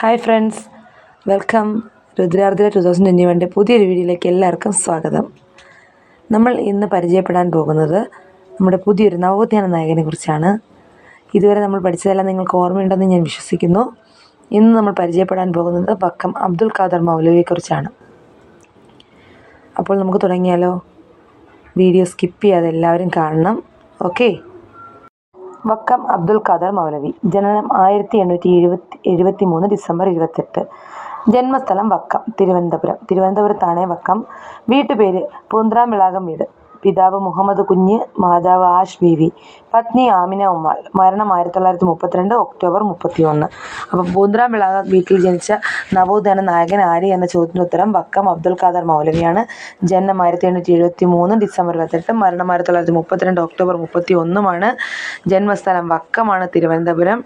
Hi friends. Welcome രുദ്രാർദ്ര two thousand twenty വണ്ണിന്റെ പുതിയൊരു വീഡിയോയിലേക്ക് എല്ലാവർക്കും സ്വാഗതം. നമ്മൾ ഇന്ന് പരിചയപ്പെടാൻ പോകുന്നത് നമ്മുടെ പുതിയൊരു നവോത്ഥാന നായകനെ കുറിച്ചാണ്. ഇതുവരെ നമ്മൾ പഠിച്ചതെല്ലാം നിങ്ങൾക്ക് ഓർമ്മയുണ്ടെന്ന് ഞാൻ വിശ്വസിക്കുന്നു. ഇന്ന് നമ്മൾ പരിചയപ്പെടാൻ പോകുന്നത് വക്കം അബ്ദുൽ ഖാദർ മൗലവിയെക്കുറിച്ചാണ് അപ്പോൾ നമുക്ക് തുടങ്ങിയാലോ? വീഡിയോ സ്കിപ്പ് ചെയ്യാതെ എല്ലാവരും കാണണം. ഓക്കേ? വക്കം അബ്ദുൽ ഖാദർ മൗലവി. ജനനം ആയിരത്തി എണ്ണൂറ്റി എഴുപത്തി എഴുപത്തി മൂന്ന് ഡിസംബർ ഇരുപത്തെട്ട്. ജന്മസ്ഥലം വക്കം തിരുവനന്തപുരം. തിരുവനന്തപുരത്താണ് വക്കം. വീട്ടുപേര് പൂന്ത്രാംവിളാകം വീട്. പിതാവ് മുഹമ്മദ് കുഞ്ഞ് മാതാവ് ആഷ് ബീവി. പത്നി ആമിന ഉമ്മാൾ. മരണം ആയിരത്തി തൊള്ളായിരത്തി മുപ്പത്തിരണ്ട് ഒക്ടോബർ മുപ്പത്തി ഒന്ന് അപ്പോൾ പൂന്ത്രാംവിളാകം വീട്ടിൽ ജനിച്ച നവോത്ഥാന നായകൻ ആര് എന്ന ചോദ്യത്തിന് ഉത്തരം വക്കം അബ്ദുൽ ഖാദർ മൗലവിയാണ്. ജനനം ആയിരത്തി എണ്ണൂറ്റി എഴുപത്തി മൂന്ന് ഡിസംബർ ഇരുപത്തെട്ട് മരണം ആയിരത്തി തൊള്ളായിരത്തി മുപ്പത്തിരണ്ട് ഒക്ടോബർ മുപ്പത്തി ഒന്നുമാണ് ജന്മസ്ഥലം വക്കമാണ് തിരുവനന്തപുരം.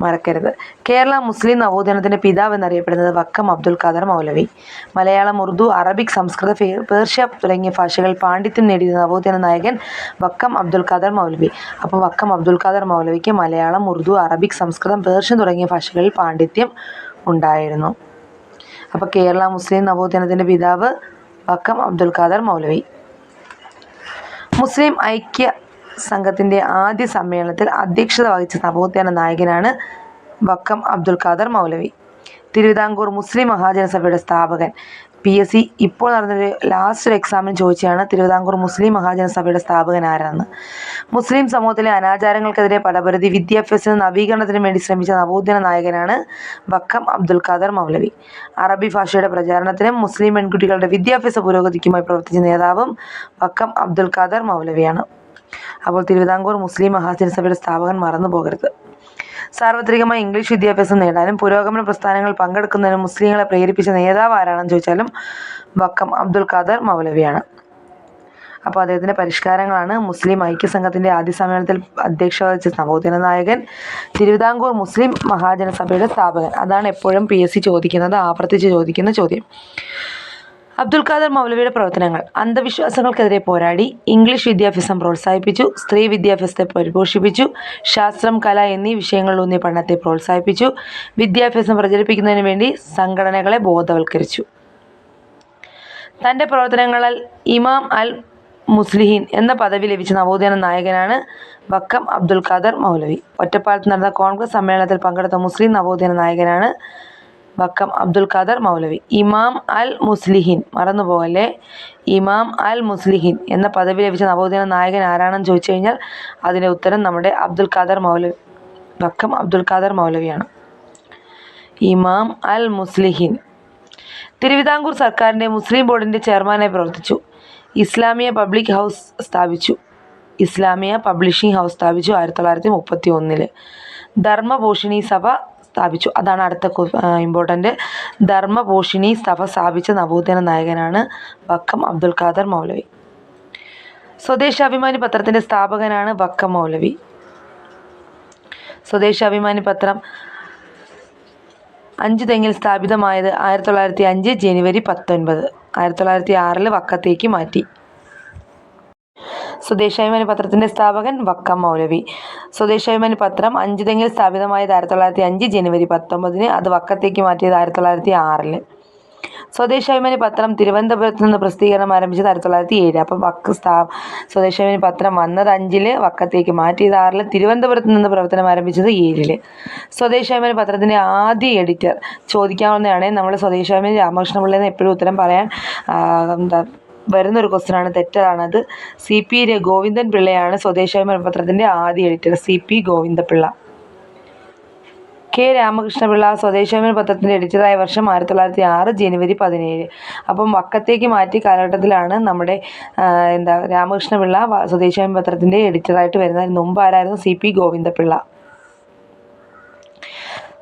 മറക്കരുത്. കേരള മുസ്ലിം നവോത്ഥാനത്തിന്റെ പിതാവ് എന്നറിയപ്പെടുന്നത് വക്കം അബ്ദുൽ ഖാദർ മൗലവി. മലയാളം ഉറുദു അറബിക് സംസ്കൃത പേർഷ്യ തുടങ്ങിയ ഭാഷകൾ പാണ്ഡിത്യം നേടിയ നവോത്ഥാന നായകൻ വക്കം അബ്ദുൽ ഖാദർ മൗലവി. അപ്പോൾ വക്കം അബ്ദുൽ ഖാദർ മൗലവിക്ക് മലയാളം ഉറുദു അറബിക് സംസ്കൃതം പേർഷ്യൻ തുടങ്ങിയ ഭാഷകളിൽ പാണ്ഡിത്യം ഉണ്ടായിരുന്നു. അപ്പോൾ കേരള മുസ്ലിം നവോത്ഥാനത്തിന്റെ പിതാവ് വക്കം അബ്ദുൽ ഖാദർ മൗലവി. മുസ്ലിം ഐക്യ സംഘത്തിന്റെ ആദ്യ സമ്മേളനത്തിൽ അധ്യക്ഷത വഹിച്ച നവോത്ഥാന നായകനാണ് വക്കം അബ്ദുൽ ഖാദർ മൗലവി. തിരുവിതാംകൂർ മുസ്ലിം മഹാജനസഭയുടെ സ്ഥാപകൻ. പി. എസ്. സി. ഇപ്പോൾ നടന്നൊരു ലാസ്റ്റ് ഒരു എക്സാമിന് ചോദിച്ചാണ് തിരുവിതാംകൂർ മുസ്ലിം മഹാജനസഭയുടെ സ്ഥാപകൻ ആരാണെന്ന്. മുസ്ലിം സമൂഹത്തിലെ അനാചാരങ്ങൾക്കെതിരെ പടപരതി വിദ്യാഭ്യാസത്തിന് നവീകരണത്തിനും വേണ്ടി ശ്രമിച്ച നവോത്ഥാന നായകനാണ് വക്കം അബ്ദുൽ ഖാദർ മൗലവി. അറബി ഭാഷയുടെ പ്രചാരണത്തിനും മുസ്ലിം പെൺകുട്ടികളുടെ വിദ്യാഭ്യാസ പുരോഗതിക്കുമായി പ്രവർത്തിച്ച നേതാവും വക്കം അബ്ദുൽ ഖാദർ മൗലവിയാണ്. അപ്പോൾ തിരുവിതാംകൂർ മുസ്ലിം മഹാജനസഭയുടെ സ്ഥാപകൻ മറന്നു പോകരുത്. സാർവത്രികമായി ഇംഗ്ലീഷ് വിദ്യാഭ്യാസം നേടാനും പുരോഗമന പ്രസ്ഥാനങ്ങൾ പങ്കെടുക്കുന്നതിനും മുസ്ലിങ്ങളെ പ്രേരിപ്പിച്ച നേതാവ് ആരാണെന്ന് ചോദിച്ചാലും വക്കം അബ്ദുൽ ഖാദർ മൗലവിയാണ്. അപ്പോൾ അദ്ദേഹത്തിന്റെ പരിഷ്കാരങ്ങളാണ് മുസ്ലിം ഐക്യസംഘത്തിന്റെ ആദ്യ സമ്മേളനത്തിൽ അധ്യക്ഷ വഹിച്ച നവോത്ഥാന നായകൻ തിരുവിതാംകൂർ മുസ്ലിം മഹാജനസഭയുടെ സ്ഥാപകൻ. അതാണ് എപ്പോഴും പി എസ് സി ചോദിക്കുന്നത് ആവർത്തിച്ച് ചോദിക്കുന്ന ചോദ്യം. അബ്ദുൽ ഖാദർ മൗലവിയുടെ പ്രവർത്തനങ്ങൾ അന്ധവിശ്വാസങ്ങൾക്കെതിരെ പോരാടി ഇംഗ്ലീഷ് വിദ്യാഭ്യാസം പ്രോത്സാഹിപ്പിച്ചു സ്ത്രീ വിദ്യാഭ്യാസത്തെ പരിപോഷിപ്പിച്ചു ശാസ്ത്രം കല എന്നീ വിഷയങ്ങളിലൂന്നിയ പഠനത്തെ പ്രോത്സാഹിപ്പിച്ചു വിദ്യാഭ്യാസം പ്രചരിപ്പിക്കുന്നതിന് വേണ്ടി സംഘടനകളെ ബോധവൽക്കരിച്ചു. തന്റെ പ്രവർത്തനങ്ങളാൽ ഇമാം അൽ മുസ്ലിഹീൻ എന്ന പദവി ലഭിച്ച നവോത്ഥാന നായകനാണ് വക്കം അബ്ദുൽ ഖാദർ മൗലവി. ഒറ്റപ്പാലത്ത് നടന്ന കോൺഗ്രസ് സമ്മേളനത്തിൽ പങ്കെടുത്ത മുസ്ലിം നവോത്ഥാന നായകനാണ് വക്കം അബ്ദുൽ ഖാദർ മൗലവി. ഇമാം അൽ മുസ്ലിഹിൻ. മറന്നുപോലെ ഇമാം അൽ മുസ്ലിഹിൻ എന്ന പദവി ലഭിച്ച നവോദിന നായകൻ ആരാണെന്ന് ചോദിച്ചു കഴിഞ്ഞാൽ അതിന്റെ ഉത്തരം നമ്മുടെ അബ്ദുൽ ഖാദർ മൗലവി വക്കം അബ്ദുൽ ഖാദർ മൗലവിയാണ്. ഇമാം അൽ മുസ്ലിഹിൻ. തിരുവിതാംകൂർ സർക്കാരിന്റെ മുസ്ലിം ബോർഡിന്റെ ചെയർമാനായി പ്രവർത്തിച്ചു. ഇസ്ലാമിയ പബ്ലിക് ഹൗസ് സ്ഥാപിച്ചു. ഇസ്ലാമിയ പബ്ലിഷിംഗ് ഹൗസ് സ്ഥാപിച്ചു ആയിരത്തി തൊള്ളായിരത്തി മുപ്പത്തി ഒന്നിൽ. ധർമ്മഭൂഷണി സഭ സ്ഥാപിച്ചു. അതാണ് അടുത്ത ഇമ്പോർട്ടന്റ് ധർമ്മഭൂഷിണി സഭ സ്ഥാപിച്ച നവോത്ഥാന നായകനാണ് വക്കം അബ്ദുൽ ഖാദർ മൗലവി. സ്വദേശാഭിമാനി പത്രത്തിന്റെ സ്ഥാപകനാണ് വക്കം മൗലവി. സ്വദേശാഭിമാനി പത്രം അഞ്ച് തെങ്ങിൽ സ്ഥാപിതമായത് ആയിരത്തി തൊള്ളായിരത്തി അഞ്ച് ജനുവരി പത്തൊൻപത്. ആയിരത്തി തൊള്ളായിരത്തി ആറിൽ വക്കത്തേക്ക് മാറ്റി. സ്വദേശാഭിമാനി പത്രത്തിന്റെ സ്ഥാപകൻ വക്കം മൗലവി. സ്വദേശാഭിമാനി പത്രം അഞ്ചുതെങ്ങിൽ സ്ഥാപിതമായത് ആയിരത്തി തൊള്ളായിരത്തി അഞ്ച് ജനുവരി പത്തൊമ്പതിന് അത് വക്കത്തേക്ക് മാറ്റിയത് ആയിരത്തി തൊള്ളായിരത്തി ആറിൽ സ്വദേശാഭിമാനി പത്രം തിരുവനന്തപുരത്ത് നിന്ന് പ്രസിദ്ധീകരണം ആരംഭിച്ചത് ആയിരത്തി തൊള്ളായിരത്തി ഏഴ് അപ്പം സ്വദേശാഭിമാനി പത്രം വന്നത് അഞ്ചിൽ, വക്കത്തേക്ക് മാറ്റിയത് ആറിൽ, തിരുവനന്തപുരത്ത് നിന്ന് പ്രവർത്തനം ആരംഭിച്ചത് ഏഴിൽ. സ്വദേശാഭിമാനി പത്രത്തിന്റെ ആദ്യ എഡിറ്റർ ചോദിക്കാവുന്നതാണ് നമ്മൾ സ്വദേശാഭിമാനി രാമകൃഷ്ണപിള്ളിന്ന് എപ്പോഴും ഉത്തരം പറയാൻ എന്താ വരുന്നൊരു ക്വസ്റ്റ്യനാണ്. തെറ്റാണത് സി പി ഗോവിന്ദൻ പിള്ളയാണ് സ്വദേശാഭിമാന പത്രത്തിന്റെ ആദ്യ editor C P Govindapillai. K Ramakrishnapillai Swadeshabhimani പത്രത്തിന്റെ എഡിറ്ററായ വർഷം ആയിരത്തി തൊള്ളായിരത്തി ആറ് ജനുവരി പതിനേഴ്. അപ്പം വക്കത്തേക്ക് മാറ്റി കാലഘട്ടത്തിലാണ് നമ്മുടെ എന്താ രാമകൃഷ്ണപിള്ള സ്വദേശാഭിമാനി പത്രത്തിന്റെ എഡിറ്ററായിട്ട് വരുന്നതിന് മുമ്പ് ആരായിരുന്നു? C P Govindapillai.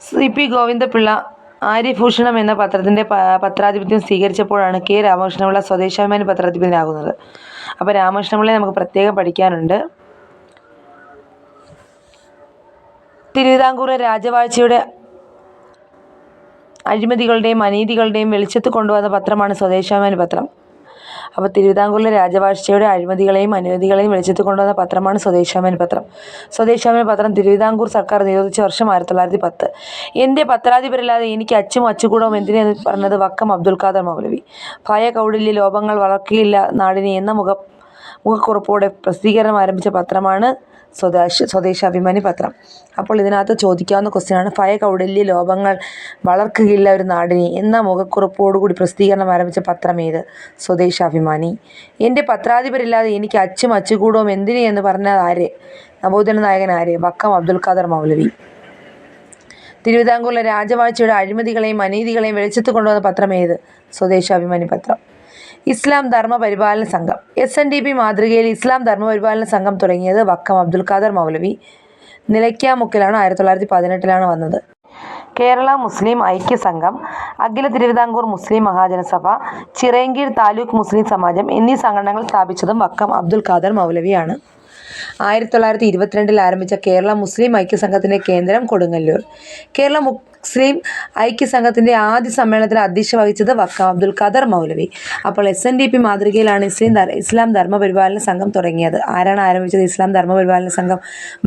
C P Govindapillai Aryabhushanam എന്ന പത്രത്തിന്റെ പത്രാധിപത്യം സ്വീകരിച്ചപ്പോഴാണ് കെ രാമകൃഷ്ണപിള്ള സ്വദേശാഭിമാനി പത്രാധിപനാകുന്നത് അപ്പോൾ രാമകൃഷ്ണപിള്ളയെ നമുക്ക് പ്രത്യേകം പഠിക്കാനുണ്ട്. തിരുവിതാംകൂർ രാജവാഴ്ചയുടെ അഴിമതികളുടെയും അനീതികളുടെയും വെളിച്ചത്ത് കൊണ്ടുവന്ന പത്രമാണ് സ്വദേശാഭിമാനി പത്രം. അപ്പോൾ തിരുവിതാംകൂറിലെ രാജവാഴ്ചയുടെ അഴിമതികളെയും അനീതികളെയും വെളിച്ചത്ത് കൊണ്ടുവന്ന പത്രമാണ് സ്വദേശാഭിമാനി പത്രം. സ്വദേശാഭിമാനി പത്രം തിരുവിതാംകൂർ സർക്കാർ നിരോധിച്ച വർഷം ആയിരത്തി തൊള്ളായിരത്തി പത്ത് എന്റെ പത്രാധിപരല്ലാതെ എനിക്ക് അച്ചും അച്ചുകൂടവും എന്തിനെന്ന് പറഞ്ഞത്? വക്കം അബ്ദുൽ ഖാദർ മൗലവി. ഭയ കൗടില്യ ലോപങ്ങൾ വളർക്കുകയില്ല നാടിനെ എന്ന മുഖ മുഖക്കുറിപ്പോടെ പ്രസിദ്ധീകരണം ആരംഭിച്ച പത്രമാണ് സ്വദേശ സ്വദേശാഭിമാനി പത്രം അപ്പോൾ ഇതിനകത്ത് ചോദിക്കാവുന്ന ക്വസ്റ്റ്യനാണ് ഭയ കൗടല്യ ലോപങ്ങൾ വളർക്കുകയില്ല ഒരു നാടിനെ എന്ന മുഖക്കുറിപ്പോടുകൂടി പ്രസിദ്ധീകരണം ആരംഭിച്ച പത്രം ഏത്? സ്വദേശാഭിമാനി എന്റെ പത്രാധിപരില്ലാതെ എനിക്ക് അച്ചും അച്ചുകൂടവും എന്തിനെ എന്ന് പറഞ്ഞത് ആര്? നവോദന നായകൻ ആര്? വക്കം അബ്ദുൽ ഖാദർ മൗലവി. തിരുവിതാംകൂറിലെ രാജവാഴ്ചയുടെ അഴിമതികളെയും അനീതികളെയും വെളിച്ചത്ത് കൊണ്ടുവന്ന പത്രം ഏത്? സ്വദേശാഭിമാനി പത്രം ഇസ്ലാം ധർമ്മ പരിപാലന സംഘം. എസ് എൻ ഡി പി മാതൃകയിൽ ഇസ്ലാം ധർമ്മ പരിപാലന സംഘം തുടങ്ങിയത് വക്കം അബ്ദുൽ ഖാദർ മൗലവി. നിലയ്ക്കാമുക്കിലാണ് ആയിരത്തി തൊള്ളായിരത്തി പതിനെട്ടിലാണ് വന്നത്. കേരള മുസ്ലിം ഐക്യ സംഘം അഖില തിരുവിതാംകൂർ മുസ്ലിം മഹാജനസഭ ചിറയൻകീഴ് താലൂക്ക് മുസ്ലിം സമാജം എന്നീ സംഘടനകൾ സ്ഥാപിച്ചതും വക്കം അബ്ദുൽ ഖാദർ മൗലവിയാണ്. ആയിരത്തി തൊള്ളായിരത്തി ഇരുപത്തിരണ്ടിൽ ആരംഭിച്ച കേരള മുസ്ലിം ഐക്യ ഐക്യസംഘത്തിന്റെ കേന്ദ്രം കൊടുങ്ങല്ലൂർ. കേരള മുസ്ലിം ഐക്യസംഘത്തിന്റെ ആദ്യ സമ്മേളനത്തിൽ അധ്യക്ഷ വഹിച്ചത് വക്കം അബ്ദുൽ ഖാദർ മൗലവി. അപ്പോൾ എസ് എൻ ഡി പി മാതൃകയിലാണ് ഇസ്ലിം ഇസ്ലാം ധർമ്മ പരിപാലന സംഘം തുടങ്ങിയത്. ആരാണ് ആരംഭിച്ചത് ഇസ്ലാം ധർമ്മ പരിപാലന സംഘം?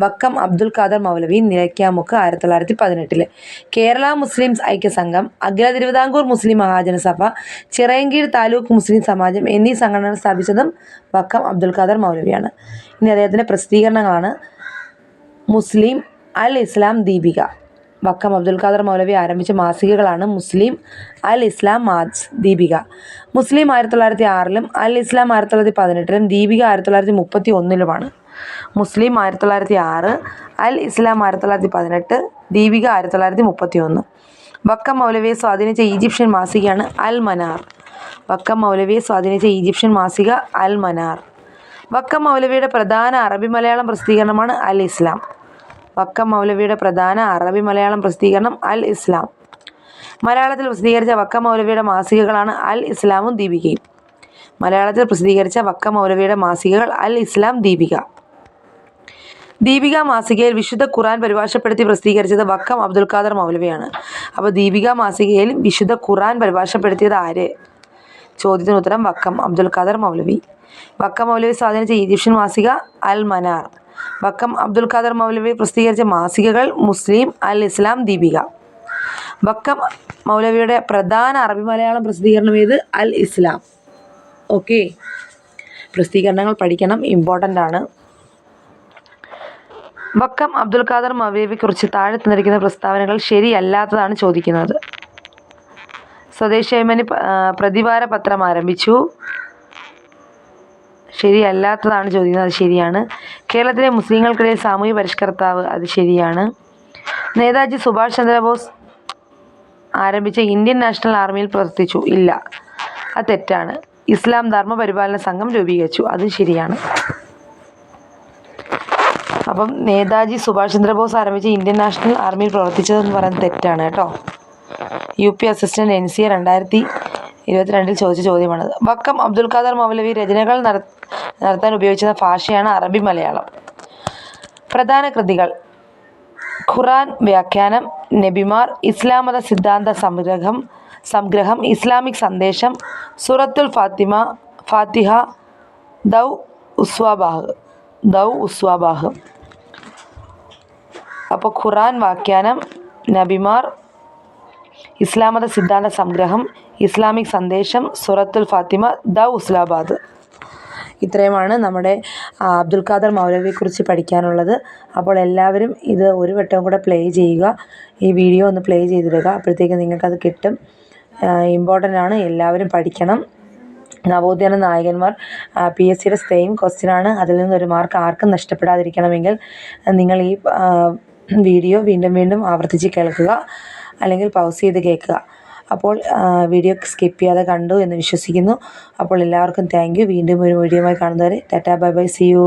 വക്കം അബ്ദുൽ ഖാദർ മൗലവി നിലയ്ക്കാമുക്ക് ആയിരത്തി തൊള്ളായിരത്തി പതിനെട്ടിൽ കേരള മുസ്ലിം ഐക്യസംഘം അഖില തിരുവിതാംകൂർ മുസ്ലിം മഹാജന മഹാജനസഭ ചിറയൻകീഴ് താലൂക്ക് മുസ്ലിം സമാജം എന്നീ സംഘടനകൾ സ്ഥാപിച്ചതും വക്കം അബ്ദുൽ ഖാദർ മൗലവിയാണ്. ഇനി അദ്ദേഹത്തിന്റെ പ്രസിദ്ധീകരണങ്ങളാണ് മുസ്ലിം അൽ ഇസ്ലാം ദീപിക. വക്കം അബ്ദുൽ ഖാദർ മൗലവി ആരംഭിച്ച മാസികകളാണ് മുസ്ലിം അൽ ഇസ്ലാം മാസ് ദീപിക. മുസ്ലിം ആയിരത്തി തൊള്ളായിരത്തി ആറിലും അൽ ഇസ്ലാം ആയിരത്തി തൊള്ളായിരത്തി പതിനെട്ടിലും ദീപിക ആയിരത്തി തൊള്ളായിരത്തി മുപ്പത്തി ഒന്നിലുമാണ് മുസ്ലിം ആയിരത്തി തൊള്ളായിരത്തി ആറ് അൽ ഇസ്ലാം ആയിരത്തി തൊള്ളായിരത്തി പതിനെട്ട് ദീപിക ആയിരത്തി തൊള്ളായിരത്തി മുപ്പത്തി ഒന്ന് വക്കം മൗലവിയെ സ്വാധീനിച്ച ഈജിപ്ഷ്യൻ മാസികയാണ് അൽ മനാർ. വക്കം മൗലവിയെ സ്വാധീനിച്ച ഈജിപ്ഷ്യൻ മാസിക അൽ മനാർ. വക്കം മൗലവിയുടെ പ്രധാന അറബി മലയാളം പ്രസിദ്ധീകരണമാണ് അൽ ഇസ്ലാം. വക്കം മൗലവിയുടെ പ്രധാന അറബി മലയാളം പ്രസിദ്ധീകരണം അൽ ഇസ്ലാം. മലയാളത്തിൽ പ്രസിദ്ധീകരിച്ച വക്ക മൗലവിയുടെ മാസികകളാണ് അൽ ഇസ്ലാമും ദീപികയും. മലയാളത്തിൽ പ്രസിദ്ധീകരിച്ച വക്ക മൗലവിയുടെ മാസികകൾ അൽ ഇസ്ലാം ദീപിക. ദീപിക മാസികയിൽ വിശുദ്ധ ഖുറാൻ പരിഭാഷപ്പെടുത്തി പ്രസിദ്ധീകരിച്ചത് വക്കം അബ്ദുൽ ഖാദർ മൗലവിയാണ്. അപ്പോൾ ദീപിക മാസികയിൽ വിശുദ്ധ ഖുറാൻ പരിഭാഷപ്പെടുത്തിയത് ആര്? ചോദ്യത്തിന് ഉത്തരം വക്കം അബ്ദുൽ ഖാദർ മൗലവി. വക്കം മൗലവി സ്വാധീനിച്ച ഈജിപ്ഷ്യൻ മാസിക അൽ മനാർ. വക്കം അബ്ദുൽ ഖാദർ മൗലവി പ്രസിദ്ധീകരിച്ച മാസികകൾ മുസ്ലിം അൽ ഇസ്ലാം ദീപിക. വക്കം മൗലവിയുടെ പ്രധാന അറബി മലയാളം പ്രസിദ്ധീകരണം ഏത്? അൽ ഇസ്ലാം. ഓക്കെ. പ്രസിദ്ധീകരണങ്ങൾ പഠിക്കണം ഇമ്പോർട്ടന്റ് ആണ്. വക്കം അബ്ദുൽ ഖാദർ മൗലവിയെക്കുറിച്ച് താഴെ തന്നിരിക്കുന്ന പ്രസ്താവനകൾ ശരിയല്ലാത്തതാണ് ചോദിക്കുന്നത്. സ്വദേശാഭിമാനി പ- പ്രതിവാര പത്രം ആരംഭിച്ചു. ശരിയല്ലാത്തതാണ് ചോദിക്കുന്നത് അത് ശരിയാണ്. കേരളത്തിലെ മുസ്ലിങ്ങൾക്കിടയിൽ സാമൂഹ്യ പരിഷ്കർത്താവ് അത് ശരിയാണ്. നേതാജി സുഭാഷ് ചന്ദ്രബോസ് ആരംഭിച്ച ഇന്ത്യൻ നാഷണൽ ആർമിയിൽ പ്രവർത്തിച്ചു. ഇല്ല അത് തെറ്റാണ്. ഇസ്ലാം ധർമ്മ പരിപാലന സംഘം രൂപീകരിച്ചു. അത് ശരിയാണ്. അപ്പം നേതാജി സുഭാഷ് ചന്ദ്രബോസ് ആരംഭിച്ച ഇന്ത്യൻ നാഷണൽ ആർമിയിൽ പ്രവർത്തിച്ചതെന്ന് പറയുന്നത് തെറ്റാണ് കേട്ടോ. U P assistant N C A രണ്ടായിരത്തി ഇരുപത്തിരണ്ടിൽ ചോദിച്ച ചോദ്യമാണ് വക്കം അബ്ദുൽ ഖാദർ മൗലവി രചനകൾ നട നടത്താൻ ഉപയോഗിച്ചിരുന്ന ഭാഷയാണ് അറബി മലയാളം. പ്രധാന കൃതികൾ. ഖുറാൻ വ്യാഖ്യാനം നബിമാർ ഇസ്ലാം മത സിദ്ധാന്ത സംഗ്രഹം സംഗ്രഹം ഇസ്ലാമിക് സന്ദേശം സുറത്തുൽ ഫാത്തിമ ഫാത്തിഹ ദൗ ഉസ്വാബാഹ് ദൗ ഉസ്വാബാഹ് അപ്പോൾ ഖുറാൻ വ്യാഖ്യാനം നബിമാർ ഇസ്ലാം മത സിദ്ധാന്ത സംഗ്രഹം ഇസ്ലാമിക് സന്ദേശം സുറത്തുൽ ഫാത്തിമ ദൗ ഉസ്ലാബാദ്. ഇത്രയുമാണ് നമ്മുടെ അബ്ദുൽ ഖാദർ മൗലവിയെക്കുറിച്ച് പഠിക്കാനുള്ളത്. അപ്പോൾ എല്ലാവരും ഇത് ഒരു വട്ടവും കൂടെ പ്ലേ ചെയ്യുക. ഈ വീഡിയോ ഒന്ന് പ്ലേ ചെയ്തിടുക. അപ്പോഴത്തേക്ക് നിങ്ങൾക്കത് കിട്ടും. ഇമ്പോർട്ടന്റ് ആണ്. എല്ലാവരും പഠിക്കണം. നവോത്ഥാന നായകന്മാർ പി എസ് സിയുടെ സെയിം ക്വസ്റ്റ്യനാണ് അതിൽ നിന്നൊരു മാർക്ക് ആർക്കും നഷ്ടപ്പെടാതിരിക്കണമെങ്കിൽ നിങ്ങൾ ഈ വീഡിയോ വീണ്ടും വീണ്ടും ആവർത്തിച്ച് കേൾക്കുക. അല്ലെങ്കിൽ പൗസ് ചെയ്ത് കേൾക്കുക. അപ്പോൾ വീഡിയോ സ്കിപ്പ് ചെയ്യാതെ കണ്ടു എന്ന് വിശ്വസിക്കുന്നു. അപ്പോൾ എല്ലാവർക്കും താങ്ക് വീണ്ടും ഒരു വീഡിയോ ആയി കാണുന്നവരെ tata bye bye see you